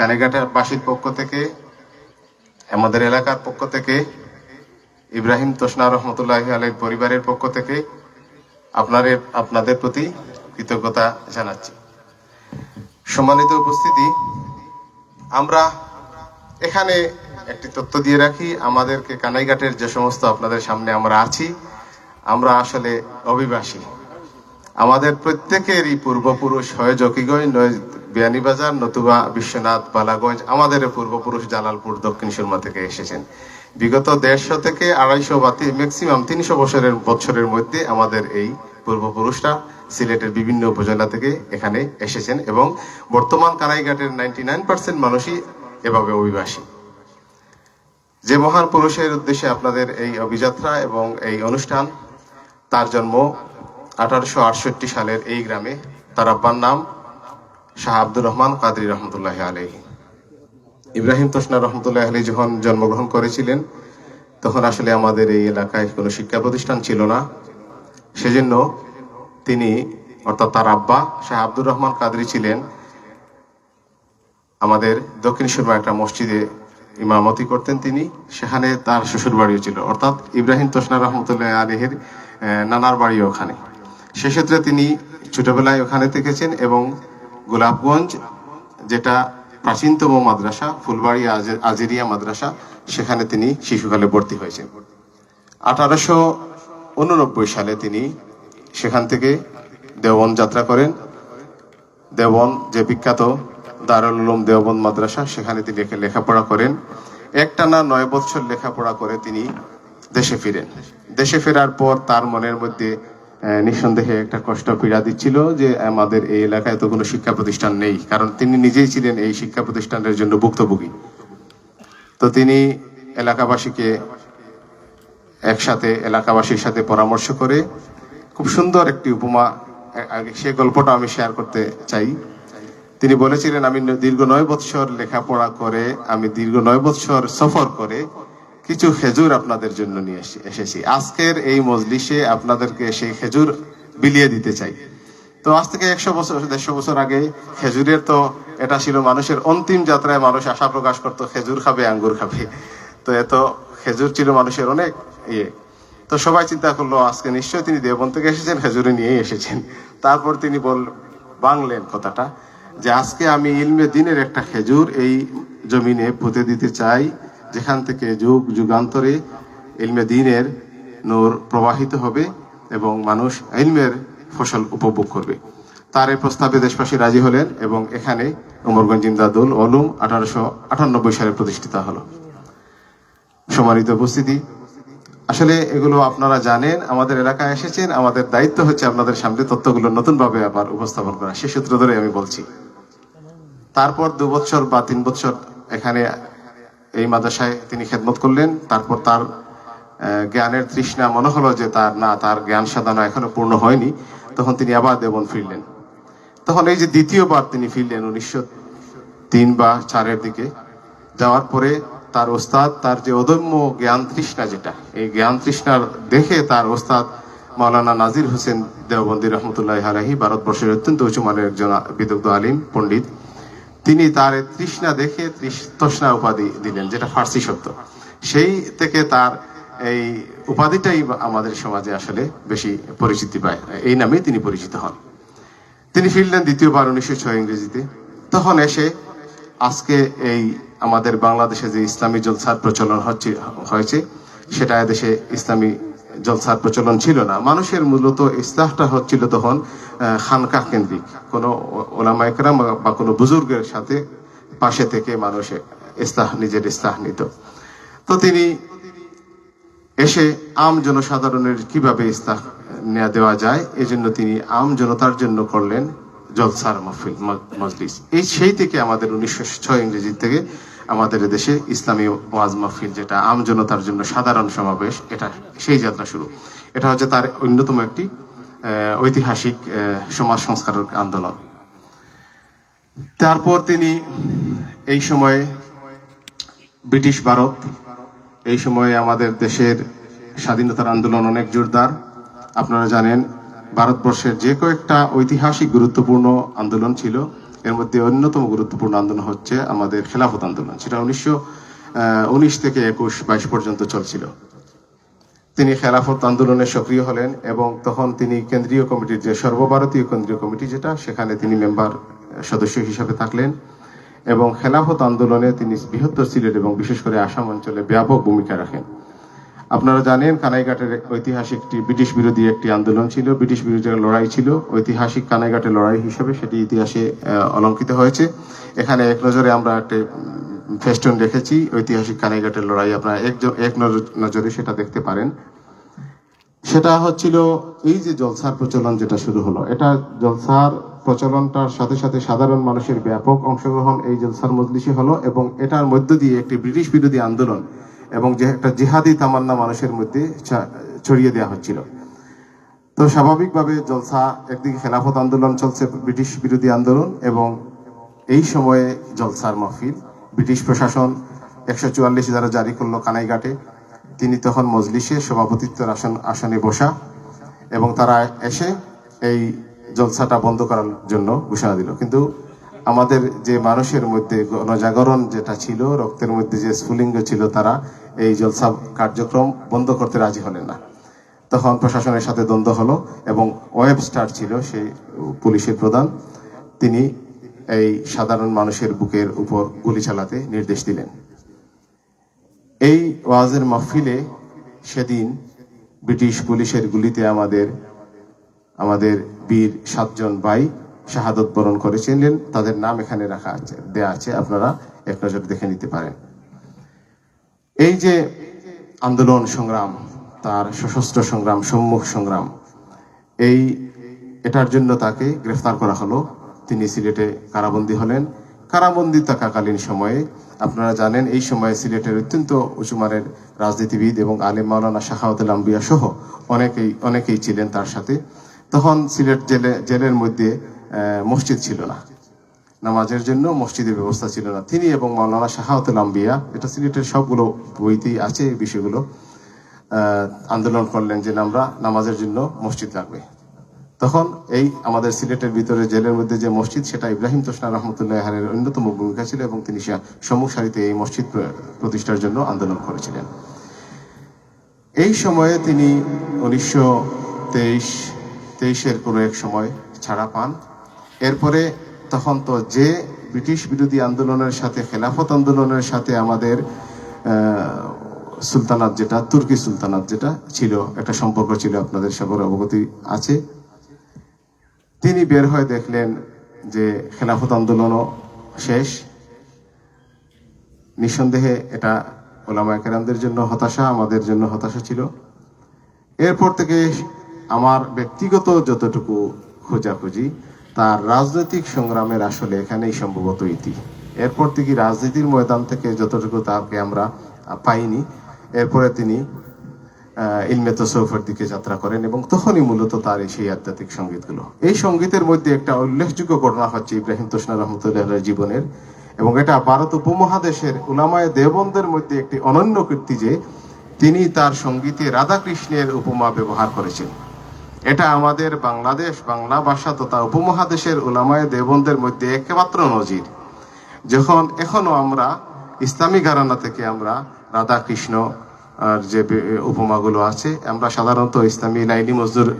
কানেঘাটের বাসীর পক্ষ থেকে, আমাদের এলাকার পক্ষ থেকে, ইব্রাহিম তোসনা রহমতুল্লাহ আলের পরিবারের পক্ষ থেকে আপনাদের আপনাদের প্রতি কৃতজ্ঞতা জানাচ্ছি। সম্মানিত উপস্থিতি, আমরা এখানে একটি তথ্য দিয়ে রাখি, আমাদেরকে কানাইঘাটের যে সমস্ত আপনাদের সামনে আমরা আছি, আমরা আসলে অভিবাসী। আমাদের প্রত্যেকেরই পূর্বপুরুষ হয় জকিগঞ্জ বিয়ানীবাজার, নতুবা বিশ্বনাথ, বালাগঞ্জ, আমাদের পূর্বপুরুষ জালালপুর, দক্ষিণ সুরমা থেকে এসেছেন। বিগত দেড়শো থেকে আড়াইশো বা ম্যাক্সিমাম তিনশো বছরের বছরের মধ্যে আমাদের এই পূর্বপুরুষরা সিলেটের বিভিন্ন উপজেলা থেকে এখানে এসেছেন এবং বর্তমান কানাইঘাটের নাইনটি নাইন পার্সেন্ট মানুষই এভাবে অভিবাসী। যে মহান পুরুষের উদ্দেশ্যে আপনাদের এই অভিযাত্রা এবং এই অনুষ্ঠান, তার জন্ম আঠারোশো আটষট্টি সালের এই গ্রামে, তার আব্বার নাম শাহ আব্দুর রহমান কাদরি রহমতুল্লাহ আলহী ইব্রাহিম তোসনা রহমতুল্লাহ আলী যখন জন্মগ্রহণ করেছিলেন, তখন আসলে আমাদের এই এলাকায় কোনো শিক্ষা প্রতিষ্ঠান ছিল না। সেজন্য তিনি, অর্থাৎ তার আব্বা শাহ আব্দুর রহমান কাদরি ছিলেন, আমাদের দক্ষিণ সুরমা একটা মসজিদে ইমামতি করতেন তিনি। সেখানে তার শ্বশুর বাড়িও ছিল, অর্থাৎ ইব্রাহিম তোসনা রহমতুল্লাহ আলহের নানার বাড়িও ওখানে। সেক্ষেত্রে তিনি ছোটবেলায় ওখানে থেকেছেন এবং গোলাপগঞ্জ, যেটা প্রাচীনতম মাদ্রাসা, ফুলবাড়ি আজেরিয়া মাদ্রাসা, সেখানে তিনি শিশুকালে ভর্তি হয়েছেন। আঠারোশো উননব্বই সালে তিনি সেখান থেকে দেওবন যাত্রা করেন। দেওবন যে বিখ্যাত দারুল উলুম দেওবন মাদ্রাসা, সেখানে তিনি লেখা- লেখাপড়া করেন। একটানা নয় বছর লেখাপড়া করে তিনি দেশে ফিরেন। দেশে ফেরার পর তার মনের মধ্যে নিঃসন্দেহে একটা কষ্ট পীড়া দিচ্ছিল যে আমাদের এই এলাকায় তো কোনো শিক্ষা প্রতিষ্ঠান নেই। কারণ তিনি নিজেই ছিলেন এই শিক্ষা প্রতিষ্ঠানের জন্য ভুক্তভোগী। তো তিনি এলাকাবাসীকে একসাথে, এলাকাবাসীর সাথে পরামর্শ করে খুব সুন্দর একটি উপমা আগে সে গল্পটা আমি শেয়ার করতে চাই। তিনি বলেছিলেন, আমি দীর্ঘ নয় বৎসর লেখাপড়া করে, আমি দীর্ঘ নয় বৎসর সফর করে কিছু খেজুর আপনাদের জন্য নিয়ে এসে- এসেছি। আজকের এই মজলিসে আপনাদেরকে সেই খেজুর বিলিয়ে দিতে চাই। তো আজ থেকে একশো বছর, দেড়শো বছর আগে খেজুরের তো এটা ছিল মানুষের অন্তিম যাত্রায় মানুষ আশা প্রকাশ করতো, খেজুর খাবে, আঙ্গুর খাবে। তো এত খেজুর ছিল মানুষের অনেক ইয়ে। তো সবাই চিন্তা করল, আজকে নিশ্চয়ই তিনি দেবন থেকে এসেছেন, খেজুরে নিয়েই এসেছেন। তারপর তিনি বল, বাংলেন কথাটা যে, আজকে আমি ইলমে দিনের একটা খেজুর এই জমিনে পুঁতে দিতে চাই। যেখান থেকে যুগ যুগান্তরে ইলমে দিনের নূর প্রবাহিত হবে এবং মানুষ ইলমের ফসল উপভোগ করবে। তার এই প্রস্তাবে দেশবাসী রাজি হলেন এবং এখানে উমরগঞ্জ ইমদাদুল অলুম আঠারোশো আটানব্বই সালে প্রতিষ্ঠিত হলো। সম্মানিত উপস্থিতি, আসলে এগুলো আপনারা জানেন, আমাদের এলাকায় এসেছেন, আমাদের দায়িত্ব হচ্ছে আপনাদের সামনে তথ্যগুলো নতুনভাবে আবার উপস্থাপন করা। সে সূত্র ধরে আমি বলছি। তারপর দু বছর বা তিন বছর এখানে এই মাদ্রাসায় তিনি খেদমত করলেন। তারপর তার জ্ঞানের তৃষ্ণা মনে হলো যে তার, না, তার জ্ঞান সাধনা এখনও পূর্ণ হয়নি। তখন তিনি আবার দেবন ফিরলেন। তখন এই যে দ্বিতীয়বার তিনি ফিরলেন উনিশশো তিন বা চারের দিকে, যাওয়ার পরে তার ওস্তাদ, তার যে অদম্য জ্ঞান তৃষ্ণা যেটা, এই জ্ঞান তৃষ্ণার দেখে তার ওস্তাদ মাওলানা নাজির হোসেন দেওবন্দি রহমতুল্লাহ আলহী ভারতবর্ষের অত্যন্ত উঁচু মানের একজন বিদগ্ধ আলিম, পণ্ডিত তিনি তার তৃষ্ণা দেখে তৃষ- তৃষ্ণা উপাধি দিলেন, যেটা ফার্সি শব্দ। সেই থেকে তার এই উপাধিটাই আমাদের সমাজে আসলে বেশি পরিচিতি পায়। এই নামে তিনি পরিচিত হন। তিনি ফিরলেন দ্বিতীয়বার উনিশশো ছয় ইংরেজিতে। তখন এসে আজকে এই আমাদের বাংলাদেশে যে ইসলামী জলসার প্রচলন হচ্ছে, হয়েছে, সেটা দেশে ইসলামী জলসার প্রচলন ছিল না। মানুষের মূলত ইসলাহটা হচ্ছিল তখন খানকা কেন্দ্রিক। কোনো ওলামা একরাম বা কোনো বুজুর্গের সাথে পাশে থেকে মানুষ ইসলাহ নিজের ইসলাহ নিত। তো তিনি এসে আম জনসাধারণের কীভাবে ইস্তাহ নেওয়া দেওয়া যায়, এজন্য তিনি আম জনতার জন্য করলেন জলসার মহফিল মজলিস। এই সেই থেকে আমাদের উনিশশো ছয় ইংরেজি থেকে আমাদের দেশে ইসলামী ওয়াজ মাহফিল যেটা আম জনতার জন্য সাধারণ সমাবেশ, এটা সেই যাত্রা শুরু। এটা হচ্ছে তার অন্যতম একটি ঐতিহাসিক সমাজ সংস্কার আন্দোলন। তারপর তিনি এই সময়ে ব্রিটিশ ভারত, এই সময়ে আমাদের দেশের স্বাধীনতার আন্দোলন অনেক জোরদার। আপনারা জানেন, ভারতবর্ষের যে কয়েকটা ঐতিহাসিক গুরুত্বপূর্ণ আন্দোলন ছিল এর মধ্যে অন্যতম গুরুত্বপূর্ণ আন্দোলন হচ্ছে আমাদের খেলাফত আন্দোলন। সেটা উনিশশো উনিশ থেকে একুশ, বাইশ পর্যন্ত চলছিল। তিনি খেলাফত আন্দোলনে সক্রিয় হলেন এবং তখন তিনি কেন্দ্রীয় কমিটির যে সর্বভারতীয় কেন্দ্রীয় কমিটি যেটা, সেখানে তিনি মেম্বার সদস্য হিসেবে থাকলেন এবং খেলাফত আন্দোলনে তিনি বৃহত্তর সিলেট এবং বিশেষ করে আসাম অঞ্চলে ব্যাপক ভূমিকা রাখেন। আপনারা জানেন, কানাইঘাটের ঐতিহাসিক একটি ব্রিটিশ বিরোধী একটি আন্দোলন ছিল। ব্রিটিশ বিরোধী লড়াই ছিল। ঐতিহাসিক কানাইঘাটের লড়াই হিসেবে সেটি ইতিহাসে অলঙ্কিত হয়েছে। এখানে এক নজরে আমরা একটা ফেস্টুন রেখেছি ঐতিহাসিক কানাইঘাটের লড়াই আপনারা এক এক নজ- নজরে সেটা দেখতে পারেন। সেটা হচ্ছিল এই যে জলসার প্রচলন যেটা শুরু হলো, এটা জলসার প্রচলনটার সাথে সাথে সাধারণ মানুষের ব্যাপক অংশগ্রহণ এই জলসার মজলিসে হলো এবং এটার মধ্য দিয়ে একটি ব্রিটিশ বিরোধী আন্দোলন এবং যে একটা জিহাদি তামান্না মানুষের মধ্যে ছড়িয়ে দেওয়া হচ্ছিল। তো স্বাভাবিকভাবে জলসা, একদিকে খেলাফত আন্দোলন চলছে ব্রিটিশ বিরোধী আন্দোলন এবং এই সময়ে জলসার মাহফিল, ব্রিটিশ প্রশাসন একশো চুয়াল্লিশ দ্বারা জারি করল কানাইঘাটে। তিনি তখন মজলিসে সভাপতিত্বের আসন, আসনে বসা এবং তারা এসে এই জলসাটা বন্ধ করার জন্য ঘোষণা দিল। কিন্তু আমাদের যে মানুষের মধ্যে গণজাগরণ যেটা ছিল, রক্তের মধ্যে যে স্ফুলিঙ্গ ছিল, তারা এই জলসা কার্যক্রম বন্ধ করতে রাজি হলেন না। তখন প্রশাসনের সাথে দ্বন্দ্ব হলো এবং ওয়েব স্টার ছিল সেই পুলিশের প্রধান। তিনি এই সাধারণ মানুষের বুকের উপর গুলি চালাতে নির্দেশ দিলেন। এই ওয়াজের মাহফিলে সেদিন ব্রিটিশ পুলিশের গুলিতে আমাদের আমাদের বীর সাতজন ভাই শাহাদত বরণ করেছিলেন তাদের নাম এখানে রাখা আছে, দেয়া আছে, আপনারা এক নজর দেখে নিতে পারেন। এই যে আন্দোলন সংগ্রাম, তার সশস্ত্র সংগ্রাম, সম্মুখ সংগ্রাম, এই, এটার জন্য তাকে গ্রেফতার করা হলো। তিনি সিলেটে কারাবন্দী হলেন। কারাবন্দী থাকাকালীন সময়ে, আপনারা জানেন, এই সময়ে সিলেটের অত্যন্ত উঁচুমানের রাজনীতিবিদ এবং আলিম মাওলানা শাহাউদ্দিল আম্বিয়া সহ অনেকেই অনেকেই ছিলেন তার সাথে। তখন সিলেট জেলে, জেলের মধ্যে মসজিদ ছিল না। নামাজের জন্য মসজিদের ব্যবস্থা ছিল না। তিনি এবং মাওলানা শাহাউতুল আম্বিয়া, এটা সিলেটের সবগুলো বইতেই আছে এই বিষয়গুলো আন্দোলন করলেন যে আমরা নামাজের জন্য মসজিদ লাগবে তখন এই আমাদের সিলেটের ভিতরে জেলের মধ্যে যে মসজিদ, সেটা ইব্রাহিম তোষনা রহমতুল্লাহ হারের অন্যতম ভূমিকা ছিল এবং তিনি সম্মুখ সারিতে এই মসজিদ প্রতিষ্ঠার জন্য আন্দোলন করেছিলেন। এই সময়ে তিনি উনিশশো তেইশ, তেইশের কোনো এক সময় ছাড়া পান। এরপরে তখন তো যে ব্রিটিশ বিরোধী আন্দোলনের সাথে, খেলাফত আন্দোলনের সাথে আমাদের সুলতানাত যেটা, তুর্কি সুলতানাত যেটা ছিল, একটা সম্পর্ক ছিল আপনাদের সবার অবগতি আছে। তিনি বের হয়ে দেখলেন যে খেলাফত আন্দোলনও শেষ। নিঃসন্দেহে এটা ওলামা কেরামদের জন্য হতাশা, আমাদের জন্য হতাশা ছিল। এরপর থেকে আমার ব্যক্তিগত যতটুকু খোঁজাখুঁজি তার রাজনৈতিক সংগ্রামের আসলে এখানেই সম্ভবত ইতি এরপর থেকে রাজনীতির ময়দান থেকে যতটুকু তাকে আমরা পাইনি, এরপরে তিনি ইলমে তসৌফের দিকে যাত্রা করেন এবং তখনই মূলত তার এই সেই আধ্যাত্মিক সঙ্গীতগুলো। এই সঙ্গীতের মধ্যে একটা উল্লেখযোগ্য ঘটনা হচ্ছে ইব্রাহিম তোষনা রহমতুল্লাহ জীবনের এবং এটা ভারত উপমহাদেশের উলামায় দেবন্দের মধ্যে একটি অনন্য কীর্তি যে তিনি তার সঙ্গীতে রাধাকৃষ্ণের উপমা ব্যবহার করেছেন। এটা আমাদের বাংলাদেশ, বাংলা ভাষা তথা উপমহাদেশের উলামায়ে দেবন্দের মধ্যে একমাত্র নজির। যখন এখনও আমরা ইসলামী ঘরানা থেকে আমরা রাধা কৃষ্ণ, আর যে উপমাগুলো আছে, আমরা সাধারণত ইসলামী লাইনি মজদুর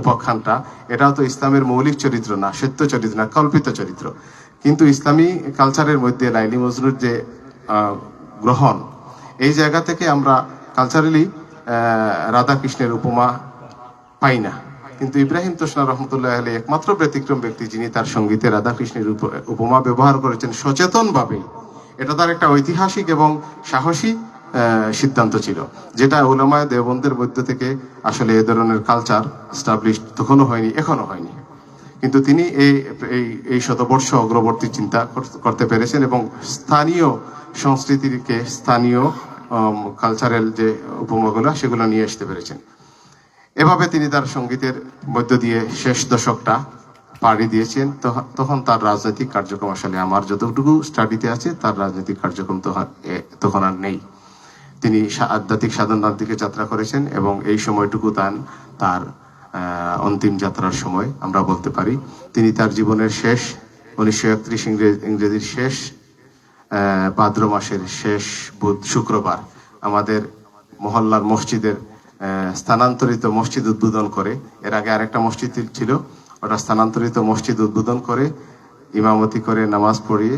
উপাখ্যানটা, এটাও তো ইসলামের মৌলিক চরিত্র না, সত্য চরিত্র না, কল্পিত চরিত্র। কিন্তু ইসলামী কালচারের মধ্যে লাইলি মজরুর যে গ্রহণ, এই জায়গা থেকে আমরা কালচারালি রাধা কৃষ্ণের উপমা পাই না। কিন্তু ইব্রাহিম তোষনা রহমতুল্লাহ আলী একমাত্র ব্যতিক্রম ব্যক্তি যিনি তার সঙ্গীতে রাধাকৃষ্ণের উপ- উপমা ব্যবহার করেছেন সচেতন ভাবে এটা তার একটা ঐতিহাসিক এবং সাহসী সিদ্ধান্ত ছিল, যেটা ওলামায় দেবন্দের মধ্য থেকে আসলে এ ধরনের কালচার স্টাবলিশ তখনও হয়নি এখনও হয়নি। কিন্তু তিনি এই এই এই শতবর্ষ অগ্রবর্তী চিন্তা করতে পেরেছেন এবং স্থানীয় সংস্কৃতিকে স্থানীয় কালচারাল যে উপমাগুলো সেগুলো নিয়ে আসতে পেরেছেন। এভাবে তিনি তার সঙ্গীতের মধ্য দিয়ে শেষ দশকটা পাড়ি দিয়েছেন। তখন তার রাজনৈতিক কার্যক্রম আসলে আমার যতটুকু স্টাডিতে আছে, তার রাজনৈতিক কার্যক্রম তখন আর নেই। তিনি আধ্যাত্মিক সাধনার দিকে যাত্রা করেছেন এবং এই সময়টুকু তান, তার অন্তিম যাত্রার সময় আমরা বলতে পারি। তিনি তার জীবনের শেষ, উনিশশো একত্রিশ ইংরেজির শেষ ভাদ্র মাসের শেষ বুধ, শুক্রবার আমাদের মহল্লার মসজিদের স্থানান্তরিত মসজিদ উদ্বোধন করে। এর আগে আরেকটা মসজিদ ছিল, ওটা স্থানান্তরিত মসজিদ উদ্বোধন করে, ইমামতি করে, নামাজ পড়িয়ে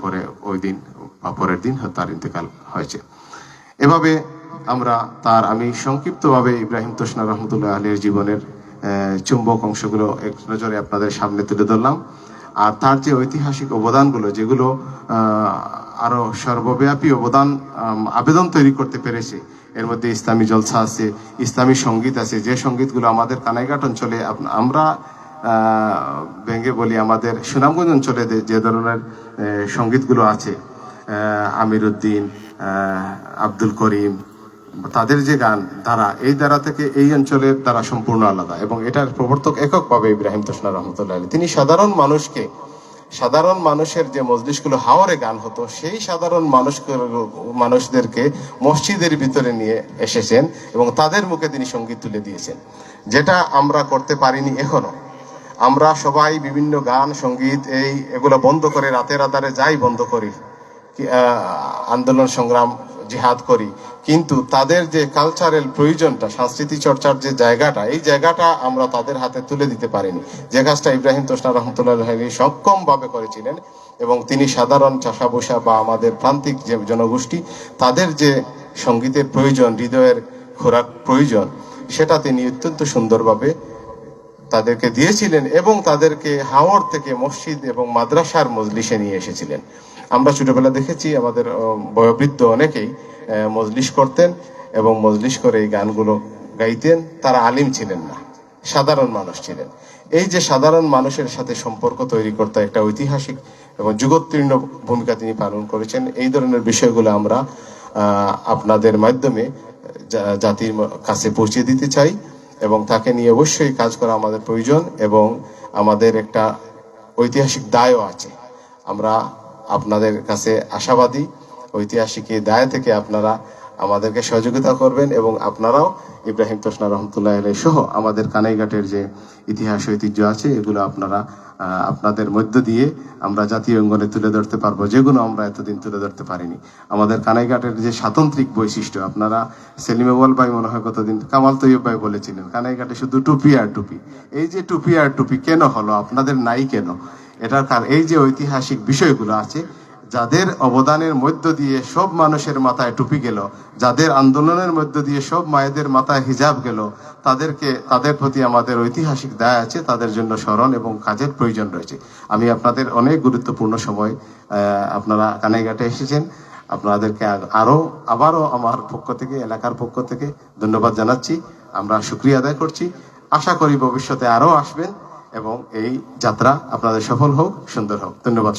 পরে ওই দিন বা পরের দিন তার ইন্তেকাল হয়েছে। এভাবে আমরা তার, আমি সংক্ষিপ্তভাবে ইব্রাহিম তোষনা রহমতুল্লাহ আলীর জীবনের চুম্বক অংশগুলো এক নজরে আপনাদের সামনে তুলে ধরলাম। আর তার যে ঐতিহাসিক অবদানগুলো, যেগুলো আরও সর্বব্যাপী অবদান আবেদন তৈরি করতে পেরেছে এর মধ্যে ইসলামী জলসা আছে, ইসলামী সংগীত আছে, যে সঙ্গীতগুলো আমাদের কানাইঘাট অঞ্চলে আমরা ভেঙে বলি আমাদের সুনামগঞ্জ অঞ্চলে যে- ধরনের সঙ্গীতগুলো আছে আমির উদ্দিন আব্দুল করিম, তাদের যে গান ধারা এই ধারা থেকে এই অঞ্চলের দ্বারা সম্পূর্ণ আলাদা এবং এটার প্রবর্তক এককভাবে ইব্রাহিম তোষনা রহমতুল্লাহ। তিনি সাধারণ মানুষকে সাধারণ মানুষের যে মজলিশগুলো হাওরে গান হতো, সেই সাধারণ মানুষ মানুষদেরকে মসজিদের ভিতরে নিয়ে এসেছেন এবং তাদের মুখে তিনি সংগীত তুলে দিয়েছেন। যেটা আমরা করতে পারিনি এখনও। আমরা সবাই বিভিন্ন গান, সংগীত এই এগুলো বন্ধ করে রাতের আধারে যাই বন্ধ করি। আন্দোলন সংগ্রাম জিহাদ করি। কিন্তু তাদের যে কালচারাল প্রয়োজনটা সংস্কৃতি চর্চার যে জায়গাটা, এই জায়গাটা আমরা তাদের হাতে তুলে দিতে পারিনি। যে কাজটা ইব্রাহিম তোষনা রহমতুল্লাহ সক্ষম ভাবে করেছিলেন এবং তিনি সাধারণ চাষা বসা বা আমাদের প্রান্তিক যে জনগোষ্ঠী, তাদের যে সঙ্গীতের প্রয়োজন, হৃদয়ের খোরাক প্রয়োজন, সেটা তিনি অত্যন্ত সুন্দরভাবে তাদেরকে দিয়েছিলেন এবং তাদেরকে হাওর থেকে মসজিদ এবং মাদ্রাসার মজলিসে নিয়ে এসেছিলেন। আমরা ছোটবেলা দেখেছি আমাদের বয়োবৃদ্ধ অনেকেই আহ, মজলিস করতেন এবং মজলিস করে এই গানগুলো গাইতেন। তারা আলিম ছিলেন না সাধারণ মানুষ ছিলেন। এই যে সাধারণ মানুষের সাথে সম্পর্ক তৈরি করতে একটা ঐতিহাসিক এবং যুগোত্তীর্ণ ভূমিকা তিনি পালন করেছেন এই ধরনের বিষয়গুলো আমরা আপনাদের মাধ্যমে জাতির কাছে পৌঁছে দিতে চাই এবং তাকে নিয়ে অবশ্যই কাজ করা আমাদের প্রয়োজন এবং আমাদের একটা ঐতিহাসিক দায়ও আছে। আমরা আপনাদের কাছে আশাবাদী, ঐতিহাসিক এই দায় থেকে আপনারা আমাদেরকে সহযোগিতা করবেন এবং আপনারাও ইব্রাহিম তোষনা রহমতুল্লাহ আলাই সহ আমাদের কানাইঘাটের যে ইতিহাস, ঐতিহ্য আছে, এগুলো আপনারা আপনাদের মধ্য দিয়ে আমরা জাতীয় অঙ্গনে তুলে ধরতে পারব। যেগুলো আমরা এতদিন তুলে ধরতে পারিনি। আমাদের কানাইঘাটের যে স্বাতন্ত্রিক বৈশিষ্ট্য, আপনারা সেলিম আউয়াল ভাই মনে হয় কতদিন, কামাল তৈয়ব ভাই বলেছিলেন, কানাইঘাটে শুধু টুপি আর টুপি। এই যে টুপি আর টুপি কেন হলো? আপনাদের নাই কেন? এটার কারণ এই যে ঐতিহাসিক বিষয়গুলো আছে, যাদের অবদানের মধ্য দিয়ে সব মানুষের মাথায় টুপি গেল, যাদের আন্দোলনের মধ্য দিয়ে সব মায়েদের মাথায় হিজাব গেল, তাদেরকে, তাদের প্রতি আমাদের ঐতিহাসিক দায় আছে, তাদের জন্য স্মরণ এবং কাজের প্রয়োজন রয়েছে। আমি আপনাদের অনেক গুরুত্বপূর্ণ সময় আপনারা কানাইঘাটে এসেছেন। আপনাদেরকে আ- আরও, আবারও আমার পক্ষ থেকে, এলাকার পক্ষ থেকে ধন্যবাদ জানাচ্ছি। আমরা শুক্রিয়া আদায় করছি। আশা করি ভবিষ্যতে আরও আসবেন। এবং এই যাত্রা আপনাদের সফল হোক সুন্দর হোক। ধন্যবাদ